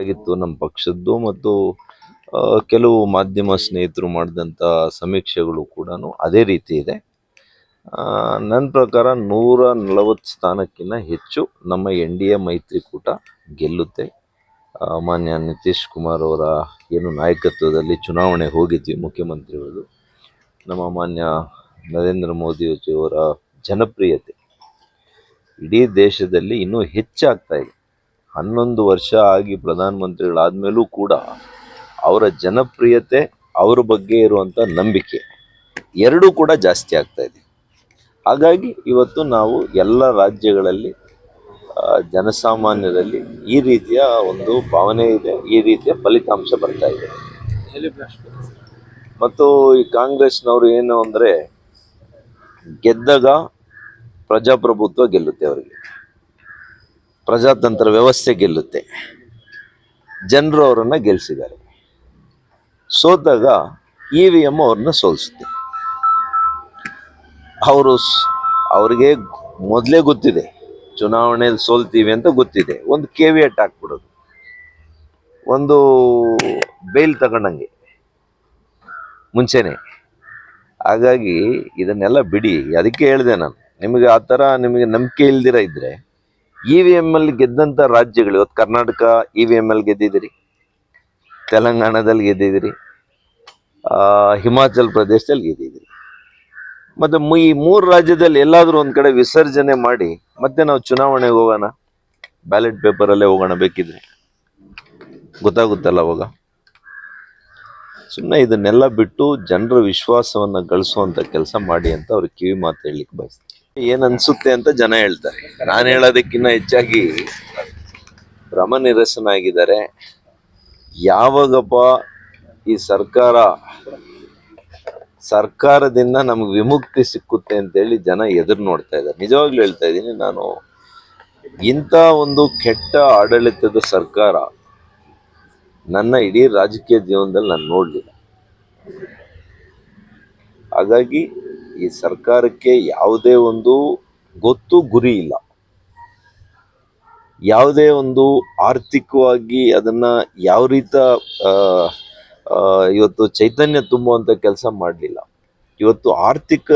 ಆಗಿತ್ತು ನಮ್ಮ ಪಕ್ಷದ್ದು ಮತ್ತು ಕೆಲವು ಮಾಧ್ಯಮ ಸ್ನೇಹಿತರು ಮಾಡಿದಂಥ ಸಮೀಕ್ಷೆಗಳು ಕೂಡ ಅದೇ ರೀತಿ ಇದೆ. ನನ್ನ ಪ್ರಕಾರ ನೂರ ನಲವತ್ತು ಸ್ಥಾನಕ್ಕಿಂತ ಹೆಚ್ಚು ನಮ್ಮ ಎನ್ ಡಿ ಎ ಮೈತ್ರಿಕೂಟ ಗೆಲ್ಲುತ್ತೆ. ಮಾನ್ಯ ನಿತೀಶ್ ಕುಮಾರ್ ಅವರ ಏನು ನಾಯಕತ್ವದಲ್ಲಿ ಚುನಾವಣೆ ಹೋಗಿದ್ವಿ ಮುಖ್ಯಮಂತ್ರಿಗಳು ನಮ್ಮ ಮಾನ್ಯ ನರೇಂದ್ರ ಮೋದಿಯವರ ಜನಪ್ರಿಯತೆ ಇಡೀ ದೇಶದಲ್ಲಿ ಇನ್ನೂ ಹೆಚ್ಚಾಗ್ತಾ ಇದೆ. ಹನ್ನೊಂದು ವರ್ಷ ಆಗಿ ಪ್ರಧಾನಮಂತ್ರಿಗಳಾದ್ಮೇಲೂ ಕೂಡ ಅವರ ಜನಪ್ರಿಯತೆ ಅವರ ಬಗ್ಗೆ ಇರುವಂಥ ನಂಬಿಕೆ ಎರಡೂ ಕೂಡ ಜಾಸ್ತಿ ಆಗ್ತಾ ಇದೆ. ಹಾಗಾಗಿ ಇವತ್ತು ನಾವು ಎಲ್ಲ ರಾಜ್ಯಗಳಲ್ಲಿ ಜನಸಾಮಾನ್ಯರಲ್ಲಿ ಈ ರೀತಿಯ ಒಂದು ಭಾವನೆ ಇದೆ, ಈ ರೀತಿಯ ಫಲಿತಾಂಶ ಬರ್ತಾ ಇದೆ. ಮತ್ತು ಈ ಕಾಂಗ್ರೆಸ್ನವರು ಏನು ಅಂದರೆ ಗೆದ್ದಾಗ ಪ್ರಜಾಪ್ರಭುತ್ವ ಗೆಲ್ಲುತ್ತೆ ಅವರಿಗೆ. ಪ್ರಜಾತಂತ್ರ ವ್ಯವಸ್ಥೆ ಗೆಲ್ಲುತ್ತೆ. ಜನರು ಅವರನ್ನು ಗೆಲ್ಲಿಸಿದ್ದಾರೆ ಸೋತಾಗ ಇ ವಿ ಎಂ ಅವ್ರನ್ನ ಸೋಲಿಸುತ್ತೆ. ಅವರು ಅವರಿಗೆ ಮೊದಲೇ ಗೊತ್ತಿದೆ. ಚುನಾವಣೆಯಲ್ಲಿ ಸೋಲ್ತೀವಿ ಅಂತ ಗೊತ್ತಿದೆ. ಒಂದು ಕೆ ವಿ ಎಟ್ ಹಾಕ್ಬಿಡೋದು. ಒಂದು ಬೇಲ್ ತಗೊಂಡಂಗೆ. ಮುಂಚೆನೆ. ಹಾಗಾಗಿ ಇದನ್ನೆಲ್ಲ ಬಿಡಿ. ಅದಕ್ಕೆ ಹೇಳಿದೆ ನಾನು. ನಿಮಗೆ ಆ ಥರ ನಿಮಗೆ ನಂಬಿಕೆ ಇಲ್ದಿರ ಇದ್ರೆ ಇ ವಿ ಎಂ ಅಲ್ಲಿ ಗೆದ್ದಂಥ ರಾಜ್ಯಗಳು, ಇವತ್ತು ಕರ್ನಾಟಕ ಇ ವಿ ಎಂ ಅಲ್ಲಿ ಗೆದ್ದಿದ್ದೀರಿ, ತೆಲಂಗಾಣದಲ್ಲಿ ಗೆದ್ದಿದ್ದೀರಿ ಹಿಮಾಚಲ್ ಪ್ರದೇಶದಲ್ಲಿ ಗೆದ್ದಿದ್ದೀರಿ. ಮತ್ತು ಈ ಮೂರು ರಾಜ್ಯದಲ್ಲಿ ಎಲ್ಲಾದರೂ ಒಂದು ಕಡೆ ವಿಸರ್ಜನೆ ಮಾಡಿ ಮತ್ತೆ ನಾವು ಚುನಾವಣೆಗೆ ಹೋಗೋಣ, ಬ್ಯಾಲೆಟ್ ಪೇಪರಲ್ಲೇ ಹೋಗೋಣ ಬೇಕಿದ್ರೆ. ಗೊತ್ತಾಗುತ್ತಲ್ಲ ಅವಾಗ? ಸುಮ್ಮನೆ ಇದನ್ನೆಲ್ಲ ಬಿಟ್ಟು ಜನರ ವಿಶ್ವಾಸವನ್ನ ಗಳಿಸುವಂತ ಕೆಲಸ ಮಾಡಿ ಅಂತ ಅವ್ರಿಗೆ ಕಿವಿ ಮಾತು ಹೇಳಲಿಕ್ಕೆ ಬಯಸ್ತೀನಿ. ಏನ್ ಅನ್ಸುತ್ತೆ ಅಂತ ಜನ ಹೇಳ್ತಾರೆ. ನಾನು ಹೇಳೋದಕ್ಕಿಂತ ಹೆಚ್ಚಾಗಿ ಭ್ರಮ ನಿರಸನಾಗಿದ್ದಾರೆ ಯಾವಾಗಪ್ಪ ಈ ಸರ್ಕಾರ ಸರ್ಕಾರದಿಂದ ನಮ್ಗೆ ವಿಮುಕ್ತಿ ಸಿಕ್ಕುತ್ತೆ ಅಂತೇಳಿ ಜನ ಎದುರು ನೋಡ್ತಾ ಇದ್ದಾರೆ. ನಿಜವಾಗ್ಲೂ ಹೇಳ್ತಾ ಇದ್ದೀನಿ, ನಾನು ಇಂಥ ಒಂದು ಕೆಟ್ಟ ಆಡಳಿತದ ಸರ್ಕಾರ ನನ್ನ ಇಡೀ ರಾಜಕೀಯ ಜೀವನದಲ್ಲಿ ನಾನು ನೋಡಲಿಲ್ಲ. ಹಾಗಾಗಿ ಈ ಸರ್ಕಾರಕ್ಕೆ ಯಾವುದೇ ಒಂದು ಗೊತ್ತು ಗುರಿ ಇಲ್ಲ. ಯಾವುದೇ ಒಂದು ಆರ್ಥಿಕವಾಗಿ ಅದನ್ನ ಯಾವ ರೀತ ಇವತ್ತು ಚೈತನ್ಯ ತುಂಬುವಂತ ಕೆಲಸ ಮಾಡಲಿಲ್ಲ. ಇವತ್ತು ಆರ್ಥಿಕ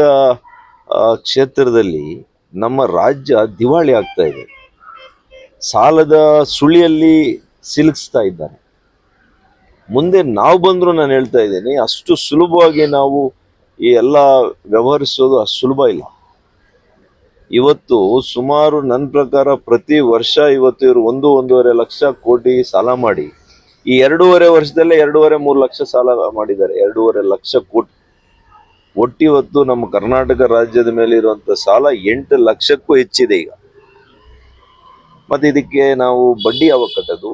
ಕ್ಷೇತ್ರದಲ್ಲಿ ನಮ್ಮ ರಾಜ್ಯ ದಿವಾಳಿ ಆಗ್ತಾ ಇದೆ. ಸಾಲದ ಸುಳಿಯಲ್ಲಿ ಸಿಲುಕಿಸ್ತಾ ಇದ್ದಾರೆ. ಮುಂದೆ ನಾವು ಬಂದರೂ ನಾನು ಹೇಳ್ತಾ ಇದ್ದೀನಿ, ಅಷ್ಟು ಸುಲಭವಾಗಿ ನಾವು ಈ ಎಲ್ಲ ವ್ಯವಹರಿಸೋದು ಅಷ್ಟು ಸುಲಭ ಇಲ್ಲ. ಇವತ್ತು ಸುಮಾರು ನನ್ನ ಪ್ರಕಾರ ಪ್ರತಿ ವರ್ಷ ಇವತ್ತು ಇವರು ಒಂದು, ಒಂದೂವರೆ ಲಕ್ಷ ಕೋಟಿ ಸಾಲ ಮಾಡಿ, ಈ ಎರಡೂವರೆ ವರ್ಷದಲ್ಲೇ ಎರಡೂವರೆ, ಮೂರು ಲಕ್ಷ ಸಾಲ ಮಾಡಿದ್ದಾರೆ. ಎರಡೂವರೆ ಲಕ್ಷ ಕೋಟಿ. ಒಟ್ಟಿವತ್ತು ನಮ್ಮ ಕರ್ನಾಟಕ ರಾಜ್ಯದ ಮೇಲೆ ಇರುವಂತ ಸಾಲ ಎಂಟು ಲಕ್ಷಕ್ಕೂ ಹೆಚ್ಚಿದೆ ಈಗ. ಮತ್ತೆ ಇದಕ್ಕೆ ನಾವು ಬಡ್ಡಿ ಯಾವಾಗ ಕಟ್ಟೋದು?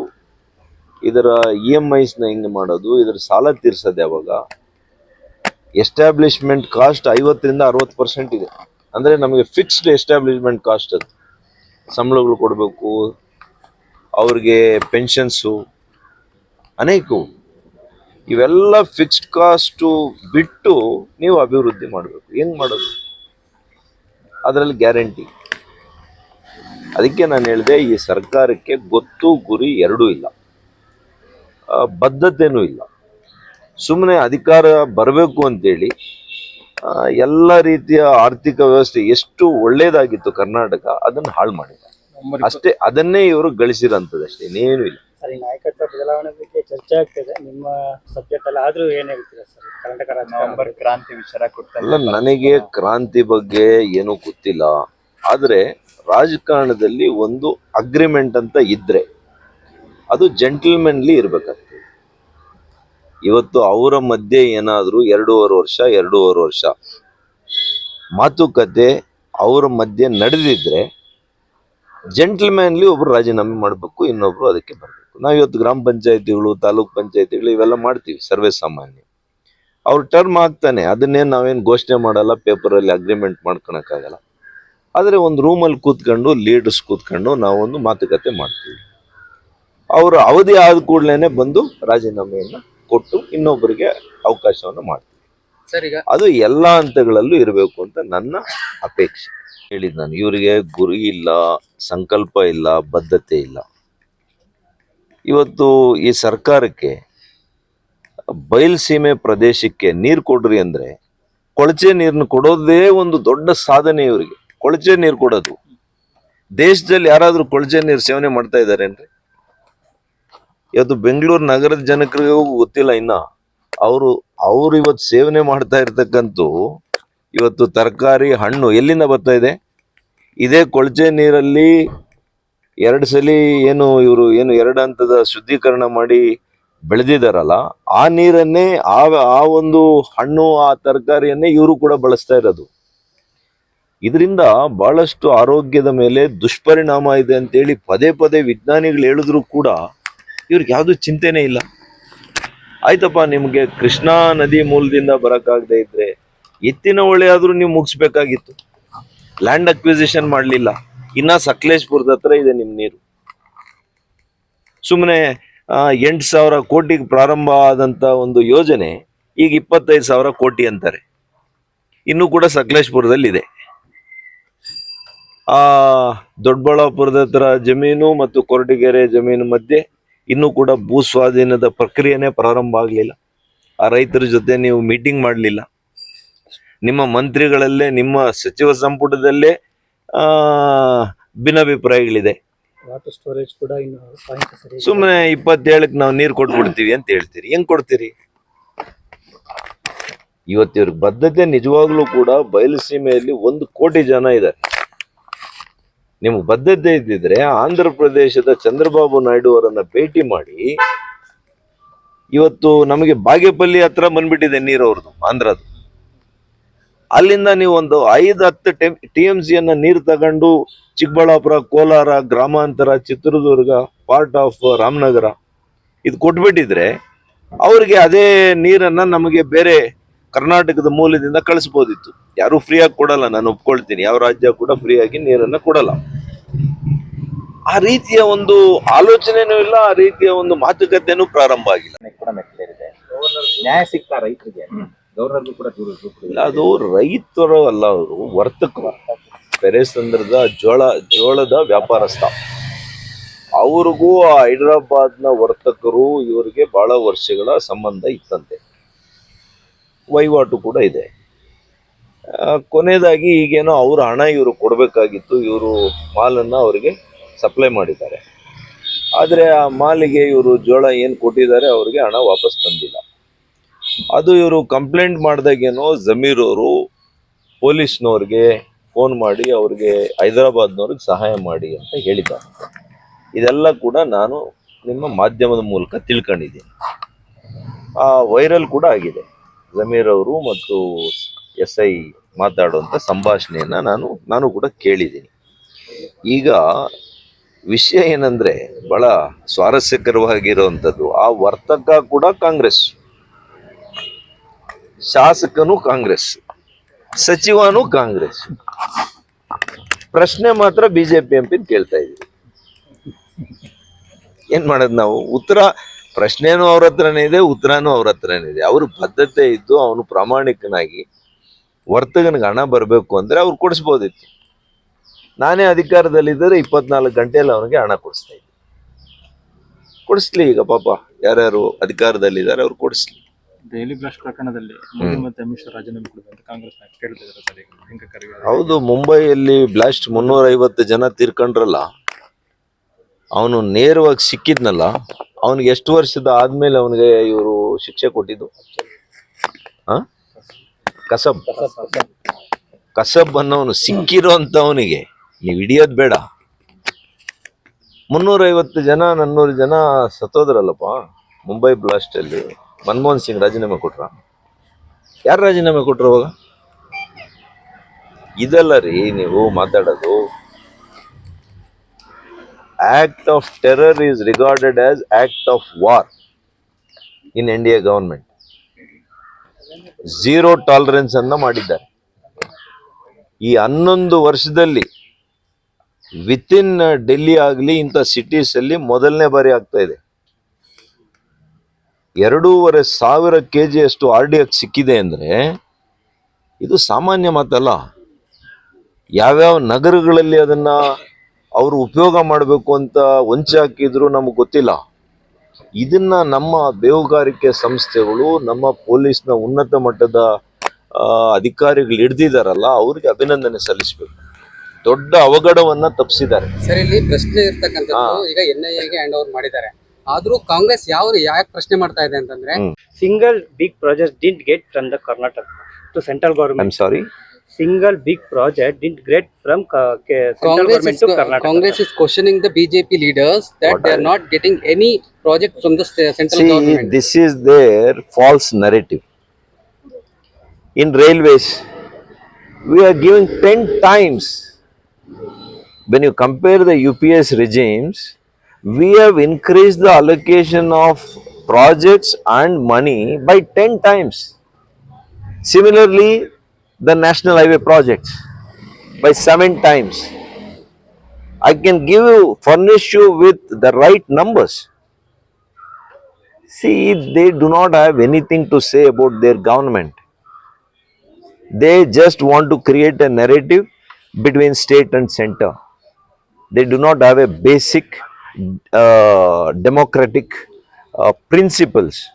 ಇದರ ಇ ಎಂ ಐಸ್ನ ಹೆಂಗೆ ಮಾಡೋದು? ಇದರ ಸಾಲ ತೀರ್ಸೋದು ಯಾವಾಗ? ಎಸ್ಟಾಬ್ಲಿಷ್ಮೆಂಟ್ ಕಾಸ್ಟ್ ಐವತ್ತರಿಂದ ಅರವತ್ತು ಪರ್ಸೆಂಟ್ ಇದೆ. ಅಂದರೆ ನಮಗೆ ಫಿಕ್ಸ್ಡ್ ಎಸ್ಟಾಬ್ಲಿಷ್ಮೆಂಟ್ ಕಾಸ್ಟ್ ಅದು. ಸಂಬಳಗಳು ಕೊಡಬೇಕು, ಅವ್ರಿಗೆ ಪೆನ್ಷನ್ಸು ಅನೇಕವು ಇವೆಲ್ಲ ಫಿಕ್ಸ್ಡ್ ಕಾಸ್ಟು ಬಿಟ್ಟು ನೀವು ಅಭಿವೃದ್ಧಿ ಮಾಡಬೇಕು. ಹೆಂಗ್ ಮಾಡೋದು? ಅದರಲ್ಲಿ ಗ್ಯಾರಂಟಿ. ಅದಕ್ಕೆ ನಾನು ಹೇಳಿದೆ, ಈ ಸರ್ಕಾರಕ್ಕೆ ಗೊತ್ತು ಗುರಿ ಎರಡೂ ಇಲ್ಲ. ಬದ್ಧತೆಯೂ ಇಲ್ಲ. ಸುಮ್ಮನೆ ಅಧಿಕಾರ ಬರಬೇಕು ಅಂತೇಳಿ ಎಲ್ಲ ರೀತಿಯ ಆರ್ಥಿಕ ವ್ಯವಸ್ಥೆ ಎಷ್ಟು ಒಳ್ಳೇದಾಗಿತ್ತು ಕರ್ನಾಟಕ ಅದನ್ನು ಹಾಳು ಮಾಡಿದೆ. ಅಷ್ಟೇ ಅದನ್ನೇ ಇವರು ಗಳಿಸಿರೋಂಥದ್ದು ಅಷ್ಟೇ ಇನ್ನೇನು ಇಲ್ಲ. ಸರ್ ಈ ನಾಯಕತ್ವ ಬದಲಾವಣೆ ಬಗ್ಗೆ ಚರ್ಚೆ ಆಗ್ತಿದೆ. ನಿಮ್ಮ ಸಬ್ಜೆಕ್ಟ್ ಅಲ್ಲಿ ಆದ್ರೂ ಏನ್ ಹೇಳ್ತೀರಾ ಸರ್? ಕರ್ನಾಟಕ ನವೆಂಬರ್ ಕ್ರಾಂತಿ ವಿಚಾರ ಅಲ್ಲ ನನಗೆ ಕ್ರಾಂತಿ ಬಗ್ಗೆ ಏನೂ ಗೊತ್ತಿಲ್ಲ. ಆದರೆ ರಾಜಕಾರಣದಲ್ಲಿ ಒಂದು ಅಗ್ರಿಮೆಂಟ್ ಅಂತ ಇದ್ರೆ ಅದು ಜೆಂಟಲ್ಮೆನ್ಲಿ ಇರ್ಬೇಕಾಗ್ತದೆ. ಇವತ್ತು ಅವರ ಮಧ್ಯೆ ಏನಾದರೂ ಎರಡೂವರೆ ವರ್ಷ ಎರಡೂವರೆ ವರ್ಷ. ಮಾತುಕತೆ ಅವರ ಮಧ್ಯೆ ನಡೆದಿದ್ರೆ ಜೆಂಟಲ್ಮ್ಯಾನ್ಲಿ ಒಬ್ರು ರಾಜೀನಾಮೆ ಮಾಡಬೇಕು, ಇನ್ನೊಬ್ರು ಅದಕ್ಕೆ ಬರಬೇಕು. ನಾವು ಇವತ್ತು ಗ್ರಾಮ ಪಂಚಾಯತಿಗಳು, ತಾಲೂಕ್ ಪಂಚಾಯತಿಗಳು ಇವೆಲ್ಲ ಮಾಡ್ತೀವಿ, ಸರ್ವೇ ಸಾಮಾನ್ಯ. ಅವ್ರ ಟರ್ಮ್ ಆಗ್ತಾನೆ, ಅದನ್ನೇ ನಾವೇನು ಘೋಷಣೆ ಮಾಡಲ್ಲ, ಪೇಪರಲ್ಲಿ ಅಗ್ರಿಮೆಂಟ್ ಮಾಡ್ಕೊಳಕ್ಕಾಗಲ್ಲ. ಆದರೆ ಒಂದು ರೂಮಲ್ಲಿ ಕೂತ್ಕೊಂಡು, ಲೀಡರ್ಸ್ ಕೂತ್ಕೊಂಡು ನಾವೊಂದು ಮಾತುಕತೆ ಮಾಡ್ತೀವಿ. ಅವರ ಅವಧಿ ಆದ ಕೂಡಲೇ ಬಂದು ರಾಜೀನಾಮೆಯನ್ನು ಕೊಟ್ಟು ಇನ್ನೊಬ್ಬರಿಗೆ ಅವಕಾಶವನ್ನು ಮಾಡ್ತೀವಿ. ಸರ್ ಈಗ ಅದು ಎಲ್ಲ ಹಂತಗಳಲ್ಲೂ ಇರಬೇಕು ಅಂತ ನನ್ನ ಅಪೇಕ್ಷೆ. ಹೇಳಿದ್ ನಾನು ಇವರಿಗೆ ಗುರಿ ಇಲ್ಲ ಸಂಕಲ್ಪ ಇಲ್ಲ ಬದ್ಧತೆ ಇಲ್ಲ. ಇವತ್ತು ಈ ಸರ್ಕಾರಕ್ಕೆ ಬಯಲ್ಸೀಮೆ ಪ್ರದೇಶಕ್ಕೆ ನೀರು ಕೊಡ್ರಿ ಅಂದ್ರೆ ಕೊಳಚೆ ನೀರನ್ನು ಕೊಡೋದೇ ಒಂದು ದೊಡ್ಡ ಸಾಧನೆ ಇವರಿಗೆ. ಕೊಳಚೆ ನೀರು ಕೊಡೋದು. ದೇಶದಲ್ಲಿ ಯಾರಾದರೂ ಕೊಳಚೆ ನೀರು ಸೇವನೆ ಮಾಡ್ತಾ ಇದಾರೇನ್ರಿ ಇವತ್ತು ಬೆಂಗಳೂರು ನಗರದ ಜನಕರಿಗೂ ಗೊತ್ತಿಲ್ಲ ಇನ್ನ. ಅವರು ಅವರು ಇವತ್ತು ಸೇವನೆ ಮಾಡ್ತಾ ಇರ್ತಕ್ಕಂಥ ಇವತ್ತು ತರಕಾರಿ, ಹಣ್ಣು ಎಲ್ಲಿಂದ ಬರ್ತಾ ಇದೆ? ಇದೇ ಕೊಳಚೆ ನೀರಲ್ಲಿ ಎರಡು ಸಲ ಏನು ಇವರು ಏನು ಎರಡು ಹಂತದ ಶುದ್ಧೀಕರಣ ಮಾಡಿ ಬೆಳೆದಿದ್ದಾರಲ್ಲ, ಆ ನೀರನ್ನೇ, ಆ ಆ ಒಂದು ಹಣ್ಣು, ಆ ತರಕಾರಿಯನ್ನೇ ಇವರು ಕೂಡ ಬಳಸ್ತಾ ಇರೋದು. ಇದರಿಂದ ಬಹಳಷ್ಟು ಆರೋಗ್ಯದ ಮೇಲೆ ದುಷ್ಪರಿಣಾಮ ಇದೆ ಅಂತೇಳಿ ಪದೇ ಪದೇ ವಿಜ್ಞಾನಿಗಳು ಹೇಳಿದ್ರು ಕೂಡ ಇವ್ರಿಗೆ ಯಾವುದು ಚಿಂತೆನೇ ಇಲ್ಲ. ಆಯ್ತಪ್ಪ, ನಿಮ್ಗೆ ಕೃಷ್ಣಾ ನದಿ ಮೂಲದಿಂದ ಬರೋಕ್ಕಾಗದೇ ಇದ್ರೆ ಎತ್ತಿನ ಹೊಳೆ ಆದ್ರೂ ನೀವು ಮುಗಿಸ್ಬೇಕಾಗಿತ್ತು. ಲ್ಯಾಂಡ್ ಅಕ್ವಿಸಿಷನ್ ಮಾಡಲಿಲ್ಲ. ಇನ್ನ ಸಕಲೇಶ್ಪುರದ ಹತ್ರ ಇದೆ ನಿಮ್ ನೀರು. ಸುಮ್ಮನೆ ಎಂಟು ಸಾವಿರ ಕೋಟಿಗೆ ಪ್ರಾರಂಭ ಆದಂತ ಒಂದು ಯೋಜನೆ ಈಗ ಇಪ್ಪತ್ತೈದು ಸಾವಿರ ಕೋಟಿ ಅಂತಾರೆ. ಇನ್ನೂ ಕೂಡ ಸಕಲೇಶ್ಪುರದಲ್ಲಿದೆ. ಆ, ದೊಡ್ಡಬಳ್ಳಾಪುರದ ಹತ್ರ ಜಮೀನು ಮತ್ತು ಕೊರಟಗೆರೆ ಜಮೀನು ಮಧ್ಯೆ ಇನ್ನೂ ಕೂಡ ಭೂ ಸ್ವಾಧೀನದ ಪ್ರಕ್ರಿಯೆನೇ ಪ್ರಾರಂಭ ಆಗಲಿಲ್ಲ. ಆ ರೈತರ ಜೊತೆ ನೀವು ಮೀಟಿಂಗ್ ಮಾಡಲಿಲ್ಲ. ನಿಮ್ಮ ಮಂತ್ರಿಗಳಲ್ಲೇ ನಿಮ್ಮ ಸಚಿವ ಸಂಪುಟದಲ್ಲೇ ಭಿನ್ನಾಭಿಪ್ರಾಯಗಳಿದೆ. ವಾಟರ್ ಸ್ಟೋರೇಜ್ ಕೂಡ ಇನ್ನು ಸುಮ್ಮನೆ ಇಪ್ಪತ್ತೇಳಕ್ಕೆ ನಾವು ನೀರು ಕೊಟ್ಬಿಡ್ತೀವಿ ಅಂತ ಹೇಳ್ತೀರಿ. ಹೆಂಗ್ ಕೊಡ್ತೀರಿ? ಇವತ್ತಿವ್ರಿಗೆ ಬದ್ಧತೆ ನಿಜವಾಗ್ಲೂ ಕೂಡ ಬಯಲುಸೀಮೆಯಲ್ಲಿ ಒಂದು ಕೋಟಿ ಜನ ಇದ್ದಾರೆ. ನಿಮ್ಗೆ ಬದ್ಧತೆ ಇದ್ದಿದ್ರೆ ಆಂಧ್ರ ಪ್ರದೇಶದ ಚಂದ್ರಬಾಬು ನಾಯ್ಡು ಅವರನ್ನ ಭೇಟಿ ಮಾಡಿ, ಇವತ್ತು ನಮಗೆ ಬಾಗೇಪಲ್ಲಿ ಹತ್ರ ಬಂದ್ಬಿಟ್ಟಿದೆ ನೀರು ಅವ್ರದ್ದು ಆಂಧ್ರದ್ದು. ಅಲ್ಲಿಂದ ನೀವು ಒಂದು ಐದು, ಹತ್ತು ಟಿ ಎಂ ಸಿಯನ್ನ ನೀರು ತಗೊಂಡು ಚಿಕ್ಕಬಳ್ಳಾಪುರ, ಕೋಲಾರ, ಗ್ರಾಮಾಂತರ, ಚಿತ್ರದುರ್ಗ ಪಾರ್ಟ್ ಆಫ್ ರಾಮನಗರ, ಇದು ಕೊಟ್ಬಿಟ್ಟಿದ್ರೆ ಅವ್ರಿಗೆ ಅದೇ ನೀರನ್ನ ನಮಗೆ ಬೇರೆ ಕರ್ನಾಟಕದ ಮೂಲದಿಂದ ಕಳಿಸ್ಬೋದಿತ್ತು. ಯಾರು ಫ್ರೀಯಾಗಿ ಕೊಡಲ್ಲ ನಾನು ಒಪ್ಕೊಳ್ತೀನಿ. ಯಾವ ರಾಜ್ಯ ಕೂಡ ಫ್ರೀಯಾಗಿ ನೀರನ್ನ ಕೊಡಲ್ಲ. ಆ ರೀತಿಯ ಒಂದು ಆಲೋಚನೆನೂ ಇಲ್ಲ ಆ ರೀತಿಯ ಒಂದು ಮಾತುಕತೆನೂ ಪ್ರಾರಂಭ ಆಗಿಲ್ಲ. ನ್ಯಾಯ ಸಿಗ್ತಾ ರೈತರಿಗೆ? ಗವರ್ನರ್ಗೂ ಕೂಡ ದೂರ ಇಲ್ಲ ಅದು ರೈತರು ಅಲ್ಲ ಅವರು ವರ್ತಕರು. ಸಂದರ್ಭದ ಜೋಳ ಜೋಳದ ವ್ಯಾಪಾರಸ್ಥ. ಅವ್ರಿಗೂ ಆ ಹೈದರಾಬಾದ್ನ ವರ್ತಕರು ಇವರಿಗೆ ಬಹಳ ವರ್ಷಗಳ ಸಂಬಂಧ ಇತ್ತಂತೆ. ವಹಿವಾಟು ಕೂಡ ಇದೆ. ಕೊನೆಯದಾಗಿ ಈಗೇನೋ ಅವ್ರ ಹಣ ಇವರು ಕೊಡಬೇಕಾಗಿತ್ತು, ಇವರು ಮಾಲನ್ನು ಅವರಿಗೆ ಸಪ್ಲೈ ಮಾಡಿದ್ದಾರೆ. ಆದರೆ ಆ ಮಾಲಿಗೆ ಇವರು ಜೋಳ ಏನು ಕೊಟ್ಟಿದ್ದಾರೆ ಅವರಿಗೆ ಹಣ ವಾಪಸ್ ಬಂದಿಲ್ಲ. ಅದು ಇವರು ಕಂಪ್ಲೇಂಟ್ ಮಾಡಿದಾಗೇನೋ ಜಮೀರ್ ಅವರು ಪೊಲೀಸ್ನವ್ರಿಗೆ ಫೋನ್ ಮಾಡಿ ಅವ್ರಿಗೆ ಹೈದರಾಬಾದ್ನವ್ರಿಗೆ ಸಹಾಯ ಮಾಡಿ ಅಂತ ಹೇಳಿದ್ದಾರೆ. ಇದೆಲ್ಲ ಕೂಡ ನಾನು ನಿಮ್ಮ ಮಾಧ್ಯಮದ ಮೂಲಕ ತಿಳ್ಕೊಂಡಿದ್ದೀನಿ. ಆ ವೈರಲ್ ಕೂಡ ಆಗಿದೆ. ಜಮೀರ್ ಅವರು ಮತ್ತು ಎಸ್ ಐ ಮಾತಾಡುವಂಥ ಸಂಭಾಷಣೆಯನ್ನು ನಾನು ನಾನು ಕೂಡ ಕೇಳಿದ್ದೀನಿ. ಈಗ ವಿಷಯ ಏನಂದರೆ ಬಹಳ ಸ್ವಾರಸ್ಯಕರವಾಗಿರುವಂಥದ್ದು, ಆ ವರ್ತಕ ಕೂಡ ಕಾಂಗ್ರೆಸ್, ಶಾಸಕನೂ ಕಾಂಗ್ರೆಸ್, ಸಚಿವನು ಕಾಂಗ್ರೆಸ್. ಪ್ರಶ್ನೆ ಮಾತ್ರ ಬಿಜೆಪಿ ಎಂ ಕೇಳ್ತಾ ಇದ್ದೀವಿ. ಏನ್ ಮಾಡೋದು ನಾವು? ಉತ್ತರ ಪ್ರಶ್ನೆನೂ ಅವ್ರ ಹತ್ರನೇ ಇದೆ ಉತ್ತರನೂ ಅವ್ರ ಹತ್ರನೇ ಇದೆ. ಅವ್ರ ಬದ್ಧತೆ ಇದ್ದು ಅವನು ಪ್ರಾಮಾಣಿಕನಾಗಿ ವರ್ತಕನಿಗೆ ಹಣ ಬರಬೇಕು ಅಂದ್ರೆ ಅವ್ರು ಕೊಡಿಸ್ಬೋದಿತ್ತು. ನಾನೇ ಅಧಿಕಾರದಲ್ಲಿದ್ದರೆ ಇಪ್ಪತ್ನಾಲ್ಕು ಗಂಟೆಯಲ್ಲಿ ಅವನಿಗೆ ಹಣ ಕೊಡಿಸ್ತಾ ಇದ್ದೆ. ಕೊಡಿಸ್ಲಿ ಈಗ ಪಾಪ ಯಾರ್ಯಾರು ಅಧಿಕಾರದಲ್ಲಿದ್ದಾರೆ ಅವ್ರು ಕೊಡಿಸ್ಲಿ. ದೆಹಲಿ ಬ್ಲಾಸ್ಟ್ ಪ್ರಕರಣದಲ್ಲಿ ಮೋದಿ ಮತ್ತೆ ಅಮಿತ್ ಶಾ ರಾಜೀನಾಮೆ ಕೊಡಬೇಕು ಅಂತ ಕಾಂಗ್ರೆಸ್ ನಾಯಕ ಕೇಳ್ತಿದ್ದಾರೆ ಸರ್ ಈಗ ಪ್ರಿಯಾಂಕಾ ಖರ್ಗೆ ಅವರು. ಹೌದು ಮುಂಬೈಯಲ್ಲಿ ಬ್ಲಾಸ್ಟ್ ಮುನ್ನೂರ ಐವತ್ತು ಜನ ತೀರ್ಕೊಂಡ್ರಲ್ಲ. ಅವನು ನೇರವಾಗಿ ಸಿಕ್ಕಿದ್ನಲ್ಲ. ಅವನಿಗೆ ಎಷ್ಟು ವರ್ಷದ ಆದ್ಮೇಲೆ ಅವನಿಗೆ ಇವರು ಶಿಕ್ಷೆ ಕೊಟ್ಟಿದ್ದು? ಆ? ಕಸಬ್. ಕಸಬ್ ಅನ್ನೋನು ಸಿಕ್ಕಿರೋ ಅಂತವನಿಗೆ ನೀವು ಹಿಡಿಯೋದ್ ಬೇಡ. ಮುನ್ನೂರೈವತ್ತು ಜನ, ನನ್ನೂರು ಜನ ಸತ್ತೋದ್ರಲ್ಲಪ್ಪ. ಮುಂಬೈ ಬ್ಲಾಸ್ಟ್ ಅಲ್ಲಿ. ಮನಮೋಹನ್ ಸಿಂಗ್ ರಾಜೀನಾಮೆ ಕೊಟ್ರ? ಯಾರು ರಾಜೀನಾಮೆ ಕೊಟ್ರು ಅವಾಗ? ಇದೆಲ್ಲ ರೀ ನೀವು ಮಾತಾಡೋದು. Act of terror is regarded as act of war in India government zero tolerance ಅನ್ನ ಮಾಡಿದ್ದಾರೆ. ಈ ಹನ್ನೊಂದು ವರ್ಷದಲ್ಲಿ ವಿತಿನ್ ಡೆಲ್ಲಿ ಆಗಲಿ, ಇಂಥ ಸಿಟೀಸಲ್ಲಿ ಮೊದಲನೇ ಬಾರಿ ಆಗ್ತಾ ಇದೆ. ಎರಡೂವರೆ ಸಾವಿರ ಕೆ ಜಿಯಷ್ಟು ಆರ್ ಡಿ ಎಕ್ಸ್ ಸಿಕ್ಕಿದೆ ಅಂದರೆ ಇದು ಸಾಮಾನ್ಯ ಮಾತಲ್ಲ. ಯಾವ್ಯಾವ ನಗರಗಳಲ್ಲಿ ಅದನ್ನ ಅವರು ಉಪಯೋಗ ಮಾಡಬೇಕು ಅಂತ ಹೊಂಚೆ ಹಾಕಿದ್ರು ನಮಗೆ ಗೊತ್ತಿಲ್ಲ. ಇದನ್ನ ನಮ್ಮ ಬೇಹುಗಾರಿಕೆ ಸಂಸ್ಥೆಗಳು ನಮ್ಮ ಪೊಲೀಸ್ನ ಉನ್ನತ ಮಟ್ಟದ ಆ, ಅಧಿಕಾರಿಗಳು ಹಿಡ್ದಿದಾರಲ್ಲ ಅವ್ರಿಗೆ ಅಭಿನಂದನೆ ಸಲ್ಲಿಸಬೇಕು. ದೊಡ್ಡ ಅವಘಡವನ್ನ ತಪ್ಪಿಸಿದ್ದಾರೆ ಸರ್ ಇಲ್ಲಿ ಪ್ರಶ್ನೆ ಇರ್ತಕ್ಕಂಥದ್ದು ಈಗ ಎನ್ ಐ ಎಗೆ ಹ್ಯಾಂಡ್ ಓವರ್ ಮಾಡಿದ್ದಾರೆ. ಆದ್ರೂ ಕಾಂಗ್ರೆಸ್ ಯಾವ ಯಾಕೆ ಪ್ರಶ್ನೆ ಮಾಡ್ತಾ ಇದೆ ಅಂತಂದ್ರೆ single big project didn't get from the Karnataka to central I government am sorry single big project did great from uh, Congress is, Congress is questioning the BJP leaders that What they are not getting any project from the central central See, government. this is their false narrative. In railways, we are giving 10 times. When you compare the UPS regimes, we have increased the allocation of projects and money by 10 times. Similarly, the national highway projects by 7 times. I can give you, furnish you with the right numbers. See, they do not have anything to say about their government. They just want to create a narrative between state and center. They do not have a basic uh, democratic uh, principles.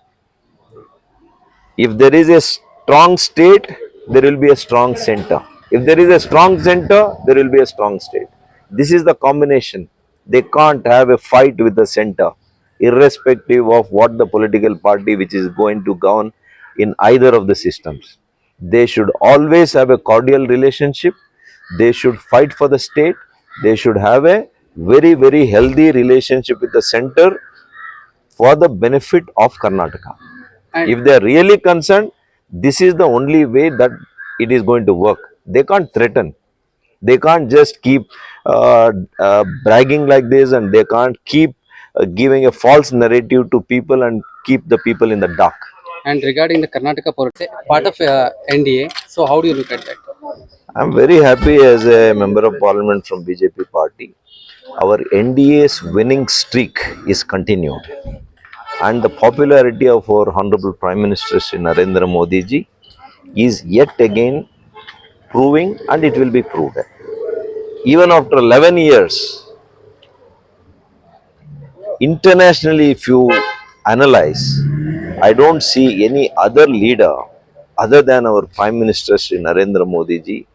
If there is a strong state, there will be a strong center. If there is a strong center, there will be a strong state. This is the combination. They can't have a fight with the center, irrespective of what the political party which is going to govern in either of the systems. They should always have a cordial relationship. They should fight for the state. They should have a very, very healthy relationship with the center for the benefit of Karnataka. And- if they are really concerned, this is the only way that it is going to work. They can't threaten. They can't just keep uh, uh, bragging like this and they can't keep uh, giving a false narrative to people and keep the people in the dark. and regarding the Karnataka part of uh, NDA. So how do you look at that? I'm very happy as a member of parliament from BJP party. Our NDA's winning streak is continued. And the popularity of our Honorable Prime Minister Shri Narendra Modi ji is yet again proving and it will be proven. Even after 11 years, internationally if you analyze, I don't see any other leader other than our Prime Minister Shri Narendra Modi ji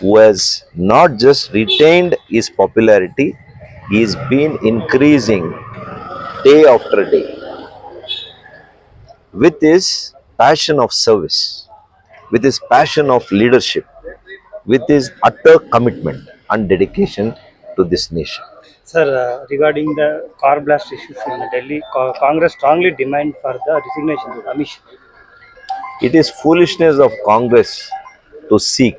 who has not just retained his popularity, he's been increasing day after day with his passion of service, with his passion of leadership, with his utter commitment and dedication to this nation. Sir, uh, regarding the car blast issues in Delhi, co- Congress strongly demand for the resignation of Amish. It is foolishness of Congress to seek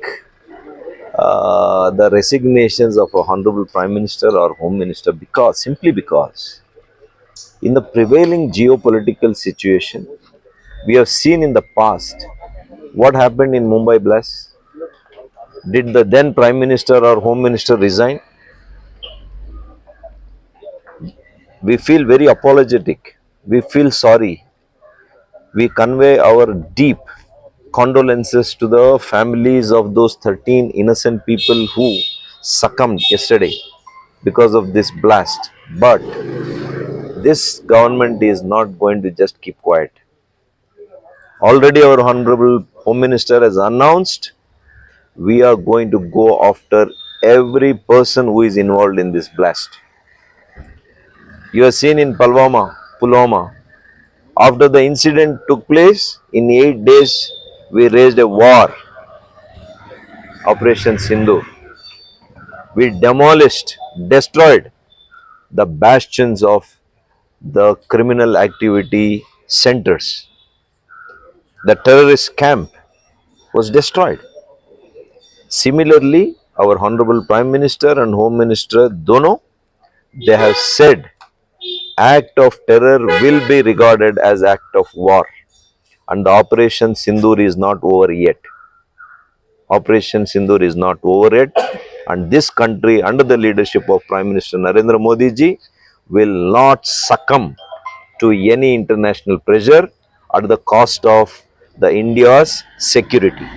uh, the resignations of a honorable Prime Minister or Home Minister because simply because in the prevailing geopolitical situation, we have seen in the past what happened in Mumbai Blast. Did the then Prime Minister or Home Minister resign? We feel very apologetic. We feel sorry we convey our deep condolences to the families of those 13 innocent people who succumbed yesterday because of this blast. But this government is not going to just keep quiet. Already, our Honorable Home Minister has announced we are going to go after every person who is involved in this blast. You have seen in Palwama, Pulwama, after the incident took place, in eight days, we raised a war. Operation Sindhu. We demolished, destroyed the bastions of the criminal activity centers. The terrorist camp was destroyed. Similarly, our Honorable Prime Minister and Home Minister Dono, they have said act of terror will be regarded as act of war and the operation sindoor is not over yet operation sindoor is not over yet and this country under the leadership of prime minister narendra modi ji will not succumb to any international pressure at the cost of the india's security.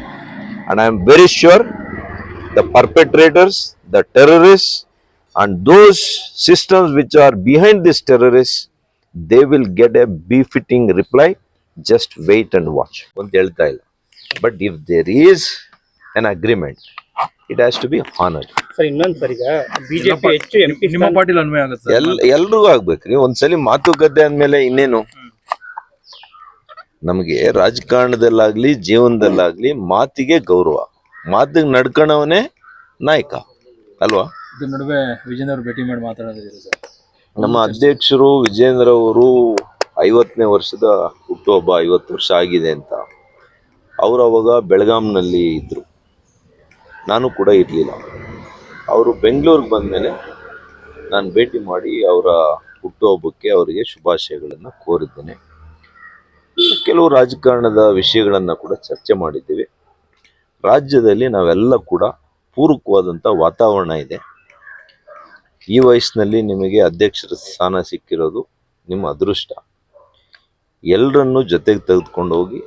And i am very sure the perpetrators the terrorists and those systems which are behind these terrorists they will get a befitting reply just wait and watch ಅಂತ ಹೇಳ್ತಾ ಇಲ್ಲ. But if there is an agreement it has to be honoured sir ಇನ್ನೊಂದು sir ಈಗ BJP ಹೆಚ್ಚು M P ನಿಮ್ಮ ಪಾರ್ಟಿಲಿ ಅನ್ವಯ ಆಗುತ್ತೆ ಎಲ್ ಎಲ್ರಿಗೂ ಆಗ್ಬೇಕ್ರಿ ಒಂದ್ಸಲಿ ಮಾತುಕತೆ ಅಂದ್ಮೇಲೆ ಇನ್ನೇನು? ನಮಗೆ ರಾಜಕಾರಣದಲ್ಲಾಗಲಿ ಜೀವನದಲ್ಲಾಗ್ಲಿ ಮಾತಿಗೆ ಗೌರವ. ಮಾತಿಗೆ ನಡ್ಕಣವನೇ ನಾಯಕ. ಅಲ್ವಾ? ಇದ್ರ ನಡುವೆ ವಿಜೇಂದ್ರ ಅವರು ಭೇಟಿ ಮಾಡಿ ಮಾತಾಡೋದಿದೆ ಸರ್ ನಮ್ಮ ಅಧ್ಯಕ್ಷರು ವಿಜೇಂದ್ರ ಅವರು ಐವತ್ತನೇ ವರ್ಷದ ಹುಟ್ಟುಹಬ್ಬ ಐವತ್ತು ವರ್ಷ ಆಗಿದೆ ಅಂತ. ಅವರು ಅವಾಗ ಬೆಳಗಾಂನಲ್ಲಿ ಇದ್ದರು ನಾನು ಕೂಡ ಇರಲಿಲ್ಲ. ಅವರು ಬೆಂಗಳೂರಿಗೆ ಬಂದಮೇಲೆ ನಾನು ಭೇಟಿ ಮಾಡಿ ಅವರ ಹುಟ್ಟುಹಬ್ಬಕ್ಕೆ ಅವರಿಗೆ ಶುಭಾಶಯಗಳನ್ನು ಕೋರಿದ್ದೇನೆ. ಕೆಲವು ರಾಜಕಾರಣದ ವಿಷಯಗಳನ್ನು ಕೂಡ ಚರ್ಚೆ ಮಾಡಿದ್ದೀವಿ. ರಾಜ್ಯದಲ್ಲಿ ನಾವೆಲ್ಲ ಕೂಡ ಪೂರಕವಾದಂಥ ವಾತಾವರಣ ಇದೆ. ಈ ವಯಸ್ಸಿನಲ್ಲಿ ನಿಮಗೆ ಅಧ್ಯಕ್ಷರ ಸ್ಥಾನ ಸಿಕ್ಕಿರೋದು ನಿಮ್ಮ ಅದೃಷ್ಟ. ಎಲ್ಲರನ್ನೂ ಜೊತೆಗೆ ತೆಗೆದುಕೊಂಡು ಹೋಗಿ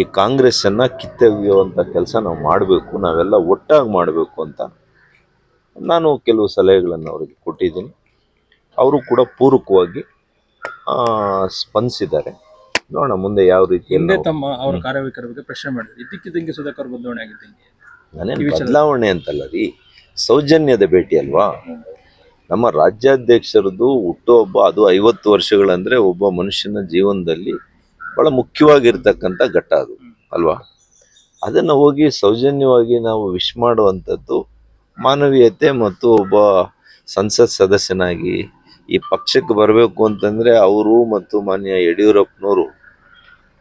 ಈ ಕಾಂಗ್ರೆಸ್ಸನ್ನು ಕಿತ್ತೆಗೆಯುವಂಥ ಕೆಲಸ ನಾವು ಮಾಡಬೇಕು, ನಾವೆಲ್ಲ ಒಟ್ಟಾಗಿ ಮಾಡಬೇಕು ಅಂತ ನಾನು ಕೆಲವು ಸಲಹೆಗಳನ್ನು ಅವರಿಗೆ ಕೊಟ್ಟಿದ್ದೀನಿ. ಅವರು ಕೂಡ ಪೂರಕವಾಗಿ ಸ್ಪಂದಿಸಿದ್ದಾರೆ. ನೋಡೋಣ ಮುಂದೆ ಯಾವ ರೀತಿ ಹಿಂದೆ ತಮ್ಮ ಅವರ ಕಾರ್ಯವೈಖರಿ ಬಗ್ಗೆ ಪ್ರಶ್ನೆ ಮಾಡಿದ್ರು. ಇದಕ್ಕಿದ್ದಂಗೆ ಸುಧಾಕರ್ ಬದಲಾವಣೆ ಆಗಿದ್ದಂಗೆ. ನಾನೇನು ಬದಲಾವಣೆ ಅಂತಲ್ಲ ರೀ ಸೌಜನ್ಯದ ಭೇಟಿ ಅಲ್ವಾ? ನಮ್ಮ ರಾಜ್ಯಾಧ್ಯಕ್ಷರದ್ದು ಹುಟ್ಟುಹಬ್ಬ ಅದು ಐವತ್ತು ವರ್ಷಗಳಂದ್ರೆ ಒಬ್ಬ ಮನುಷ್ಯನ ಜೀವನದಲ್ಲಿ ಬಹಳ ಮುಖ್ಯವಾಗಿರ್ತಕ್ಕಂಥ ಘಟ್ಟ ಅದು ಅಲ್ವಾ? ಅದನ್ನ ಹೋಗಿ ಸೌಜನ್ಯವಾಗಿ ನಾವು ವಿಶ್ ಮಾಡುವಂಥದ್ದು ಮಾನವೀಯತೆ ಮತ್ತು ಒಬ್ಬ ಸಂಸತ್ ಸದಸ್ಯನಾಗಿ ಈ ಪಕ್ಷಕ್ಕೆ ಬರಬೇಕು ಅಂತಂದ್ರೆ ಅವರು ಮತ್ತು ಮಾನ್ಯ ಯಡಿಯೂರಪ್ಪನವರು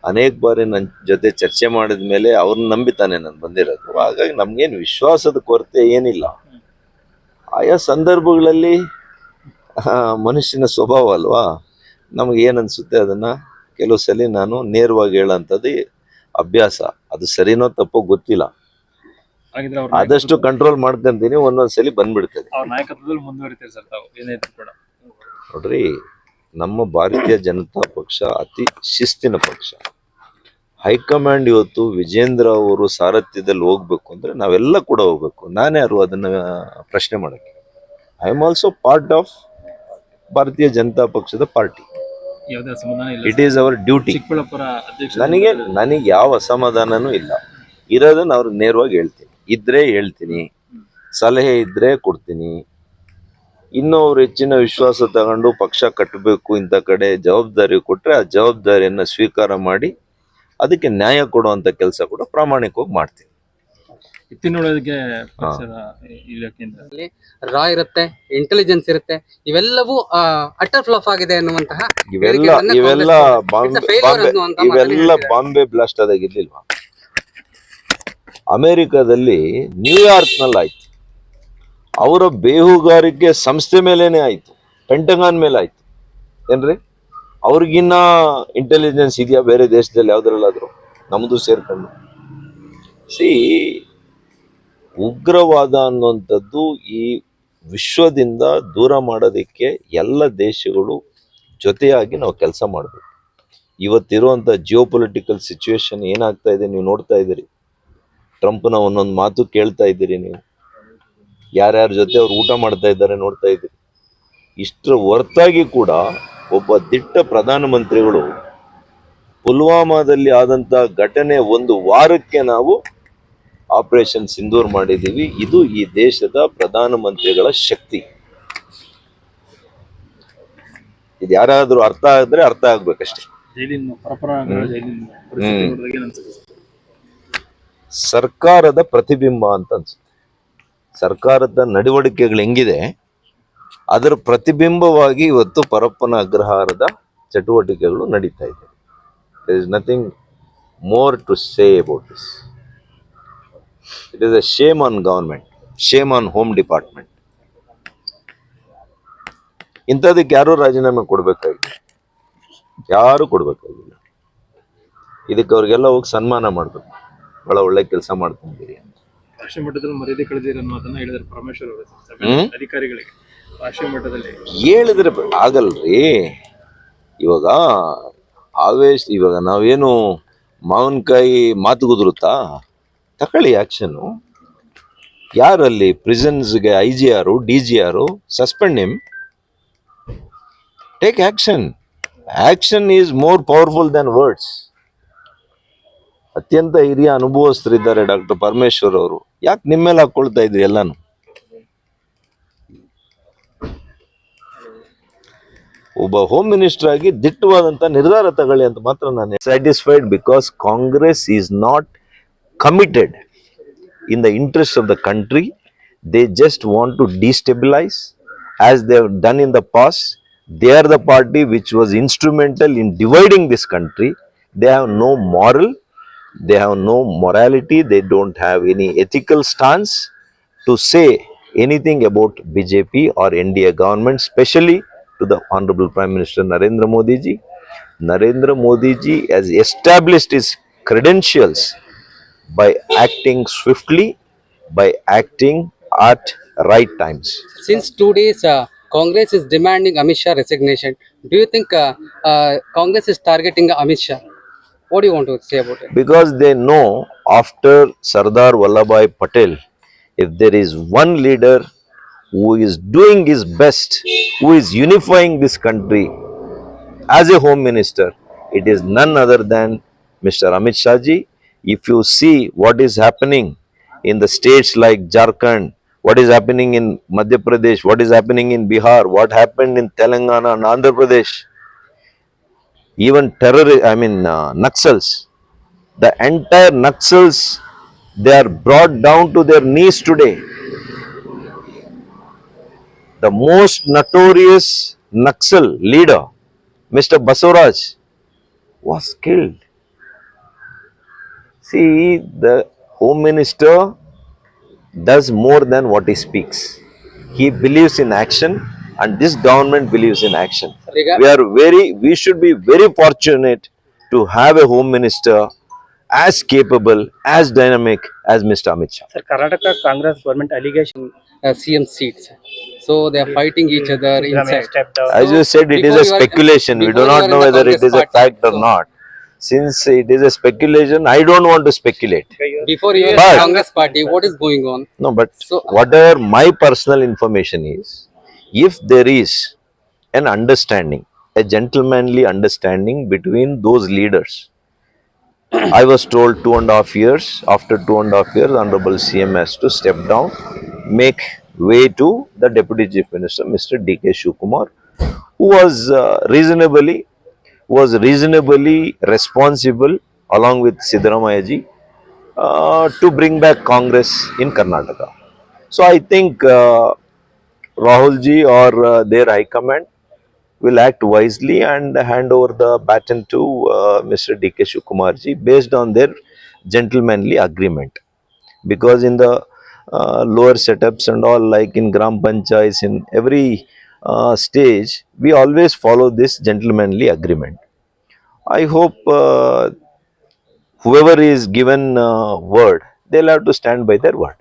ಅನೇಕ ಬಾರಿ ನನ್ನ ಜೊತೆ ಚರ್ಚೆ ಮಾಡಿದ ಮೇಲೆ ಅವ್ರನ್ನ ನಂಬಿತಾನೆ ನಾನು ಬಂದಿರೋದು. ಹಾಗಾಗಿ ನಮ್ಗೇನು ವಿಶ್ವಾಸದ ಕೊರತೆ ಏನಿಲ್ಲ. ಆಯಾ ಸಂದರ್ಭಗಳಲ್ಲಿ ಮನುಷ್ಯನ ಸ್ವಭಾವ ಅಲ್ವಾ? ನಮಗೆ ಏನನ್ಸುತ್ತೆ ಅದನ್ನ? ಕೆಲವು ಸಲ ನಾನು ನೇರವಾಗಿ ಹೇಳೋಂಥದ್ದು ಅಭ್ಯಾಸ. ಅದು ಸರಿನೋ ತಪ್ಪೋ ಗೊತ್ತಿಲ್ಲ. ಆದಷ್ಟು ಕಂಟ್ರೋಲ್ ಮಾಡ್ಕೊಂತೀನಿ ಒಂದೊಂದ್ಸಲಿ ಬಂದ್ಬಿಡ್ತದೆ. ನೋಡ್ರಿ ನಮ್ಮ ಭಾರತೀಯ ಜನತಾ ಪಕ್ಷ ಅತಿ ಶಿಸ್ತಿನ ಪಕ್ಷ. ಹೈಕಮಾಂಡ್ ಇವತ್ತು ವಿಜೇಂದ್ರ ಅವರು ಸಾರಥ್ಯದಲ್ಲಿ ಹೋಗ್ಬೇಕು ಅಂದ್ರೆ ನಾವೆಲ್ಲ ಕೂಡ ಹೋಗ್ಬೇಕು. ನಾನ್ಯಾರು ಅದನ್ನ ಪ್ರಶ್ನೆ ಮಾಡಕ್ಕೆ. I am also part of Bharatiya Janata ಪಕ್ಷದ party. It is our duty ನನಗೆ ನನಗೆ ಯಾವ ಅಸಮಾಧಾನನೂ ಇಲ್ಲ. ಇರೋದನ್ನ ಅವ್ರಿಗೆ ನೇರವಾಗಿ ಹೇಳ್ತೀನಿ. ಇದ್ರೆ ಹೇಳ್ತೀನಿ. ಸಲಹೆ ಇದ್ರೆ ಕೊಡ್ತೀನಿ. ಇನ್ನೂ ಅವ್ರು ಹೆಚ್ಚಿನ ವಿಶ್ವಾಸ ತಗೊಂಡು ಪಕ್ಷ ಕಟ್ಟಬೇಕು ಇಂಥ ಕಡೆ ಜವಾಬ್ದಾರಿ ಕೊಟ್ಟರೆ ಆ ಜವಾಬ್ದಾರಿಯನ್ನು ಸ್ವೀಕಾರ ಮಾಡಿ ಅದಕ್ಕೆ ನ್ಯಾಯ ಕೊಡುವಂತ ಕೆಲಸ ಕೂಡ ಪ್ರಾಮಾಣಿಕವಾಗಿ ಮಾಡ್ತೀನಿ ಇಲಾಖೆಯಿಂದ ರಾ ಇರುತ್ತೆ ಇಂಟೆಲಿಜೆನ್ಸ್ ಇರುತ್ತೆ ಇವೆಲ್ಲವೂ ಅಟರ್ ಫ್ಲಾಪ್ ಆಗಿದೆ ಅನ್ನುವಂತಹ ಇವೆಲ್ಲ ಇವೆಲ್ಲ ಬಾಂಬೆ ಇವೆಲ್ಲ ಬಾಂಬೆ ಬ್ಲಾಸ್ಟ್ ಆದಾಗ ಇರ್ಲಿಲ್ವಾ ಅಮೆರಿಕದಲ್ಲಿ ನ್ಯೂಯಾರ್ಕ್ನಲ್ಲಿ ಆಯ್ತು ಅವರ ಬೇಹುಗಾರಿಕೆ ಸಂಸ್ಥೆ ಮೇಲೇನೆ ಆಯ್ತು, ಪೆಂಟಗಾನ್ ಮೇಲೆ ಆಯ್ತು. ಏನ್ರಿ? ಅವ್ರಿಗಿನ್ನ ಇಂಟೆಲಿಜೆನ್ಸ್ ಇದೆಯಾ? ಬೇರೆ ದೇಶದಲ್ಲಿ ಯಾವ್ದ್ರಲ್ಲಾದ್ರು ನಮ್ದು ಸೇರ್ಕೊಂಡು. ಸಿ ಉಗ್ರವಾದ ಅನ್ನುವಂಥದ್ದು ಈ ವಿಶ್ವದಿಂದ ದೂರ ಮಾಡೋದಕ್ಕೆ ಎಲ್ಲ ದೇಶಗಳು ಜೊತೆಯಾಗಿ ನಾವು ಕೆಲಸ ಮಾಡಬೇಕು. ಇವತ್ತಿರುವಂಥ ಜಿಯೋ ಪೊಲಿಟಿಕಲ್ ಸಿಚುವೇಶನ್ ಏನಾಗ್ತಾ ಇದೆ ನೀವು ನೋಡ್ತಾ ಇದ್ದೀರಿ. ಟ್ರಂಪ್ನ ಒಂದೊಂದು ಮಾತು ಕೇಳ್ತಾ ಇದ್ದೀರಿ ನೀವು. ಯಾರ್ಯಾರ ಜೊತೆ ಅವ್ರು ಊಟ ಮಾಡ್ತಾ ಇದ್ದಾರೆ ನೋಡ್ತಾ ಇದ್ದೀರಿ. ಇಷ್ಟರ ಹೊರತಾಗಿ ಕೂಡ ಒಬ್ಬ ದಿಟ್ಟ ಪ್ರಧಾನಮಂತ್ರಿಗಳು ಪುಲ್ವಾಮಾದಲ್ಲಿ ಆದಂತ ಘಟನೆ ಒಂದು ವಾರಕ್ಕೆ ನಾವು ಆಪರೇಷನ್ ಸಿಂಧೂರ್ ಮಾಡಿದ್ದೀವಿ. ಇದು ಈ ದೇಶದ ಪ್ರಧಾನಮಂತ್ರಿಗಳ ಶಕ್ತಿ. ಇದು ಯಾರಾದರೂ ಅರ್ಥ ಆದ್ರೆ ಅರ್ಥ ಆಗ್ಬೇಕಷ್ಟೇ. ಸರ್ಕಾರದ ಪ್ರತಿಬಿಂಬ ಅಂತ ಅನ್ಸುತ್ತೆ. ಸರ್ಕಾರದ ನಡವಳಿಕೆಗಳು ಹೆಂಗಿದೆ, ಅದರ ಪ್ರತಿಬಿಂಬವಾಗಿ ಇವತ್ತು ಪರಪ್ಪನ ಅಗ್ರಹಾರದ ಚಟುವಟಿಕೆಗಳು ನಡೀತಾ ಇದೆ. There is nothing more to say about this it is a shame on government shame on home department ಇಂಥದಕ್ಕೆ ಯಾರು ರಾಜೀನಾಮೆ ಕೊಡಬೇಕಾಗಿಲ್ಲ. ಯಾರು ಕೊಡಬೇಕಾಗಿಲ್ಲ. ಇದಕ್ಕೆ ಅವ್ರಿಗೆಲ್ಲ ಹೋಗಿ ಸನ್ಮಾನ ಮಾಡಬೇಕು. ಭಾಳ ಒಳ್ಳೆ ಕೆಲಸ ಮಾಡ್ಕೊಂಡಿರಿ ರಾಷ್ಟ್ರೀಯ ಮಟ್ಟದಲ್ಲಿ ಮರ್ಯಾದೆ ಕಳೆದಿರೋ ಮಾತನ್ನ ಹೇಳಿದ್ದಾರೆ ಪರಮೇಶ್ವರ್ ಅವರು. ಅಧಿಕಾರಿಗಳಿಗೆ ರಾಷ್ಟ್ರೀಯ ಮಟ್ಟದಲ್ಲಿ. ಹೇಳಿದ್ರೆ ಆಗಲ್ರಿ. ಇವಾಗ ಆವೇಶ ಇವಾಗ ನಾವೇನು ಮಾವಿನಕಾಯಿ ಮಾತು ಕುದುರುತ್ತಾ ತಕೊಳ್ಳಿ ಆಕ್ಷನ್ ಯಾರಲ್ಲಿ ಪ್ರಿಸನ್ಸ್ಗೆ ಐ ಜಿ ಆರು ಡಿ ಜಿ ಆರು ಸಸ್ಪೆಂಡ್ ನಿಮ್ take action action is more powerful than words ಅತ್ಯಂತ ಹಿರಿಯ ಅನುಭವಸ್ಥರಿದ್ದಾರೆ ಡಾಕ್ಟರ್ ಪರಮೇಶ್ವರ್ ಅವರು. ಯಾಕೆ ನಿಮ್ಮ ಮೇಲೆ ಹಾಕೊಳ್ತಾ ಇದ್ರಿ ಎಲ್ಲಾನು? ಒಬ್ಬ ಹೋಮ್ ಮಿನಿಸ್ಟರ್ ಆಗಿ ದಿಟ್ಟವಾದಂತ ನಿರ್ಧಾರ ತಗೊಳ್ಳಿ ಅಂತ ಮಾತ್ರ ನಾನು satisfied because Congress is not committed in the interest of the country they just want to destabilise as they done in the the they are the party which was instrumental in dividing this country they have no moral they have no morality, they don't have any ethical stance to say anything about BJP or India government, especially to the Honorable Prime Minister Narendra Modi ji. Narendra Modi ji has established his credentials by acting swiftly, by acting at right times. Since two days, uh, Congress is demanding Amit Shah resignation. Do you think uh, uh, Congress is targeting Amit Shah? What do you want to say about it? Because they know after Sardar Vallabhai Patel, if there is one leader who is doing his best, who is unifying this country as a home minister, it is none other than Mr. Amit Shah ji. If you see what is happening in the states like Jharkhand, what is happening in Madhya Pradesh, what is happening in Bihar, what happened in Telangana and Andhra Pradesh, even terror, I mean, uh, Naxals, the entire Naxals, they are brought down to their knees today. The most notorious Naxal leader, Mr. Basuraj, was killed. See, the Home Minister does more than what he speaks. He believes in action, and this government believes in action. We are very, we should be very fortunate to have a Home Minister as capable, as dynamic as Mr. Amit Shah. Sir, Karnataka Congress government allegation. Uh, CM seats. So they are fighting each other inside. As you said, it is a speculation. We do not know whether it is a fact or not. Since it is a speculation, I don't want to speculate. Before you were But- Congress party, what is going on? No, but So- whatever my personal information is, if there is an understanding, a gentlemanly understanding between those leaders, I was told two and a half years, after two and a half years, Honorable CM has to step down, make way to the Deputy Chief Minister, Mr. D.K. Shukumar, who was uh, reasonably was reasonably responsible along with Siddaramaiah ji uh, to bring back Congress in Karnataka. So I think uh, Rahul ji or uh, their high command will act wisely and hand over the baton to uh, Mr. D.K. Shivakumar ji based on their gentlemanly agreement. Because in the uh, lower setups and all, like in Gram Panchayats, in every uh, stage, we always follow this gentlemanly agreement. I hope uh, whoever is given uh, word, they'll have to stand by their word.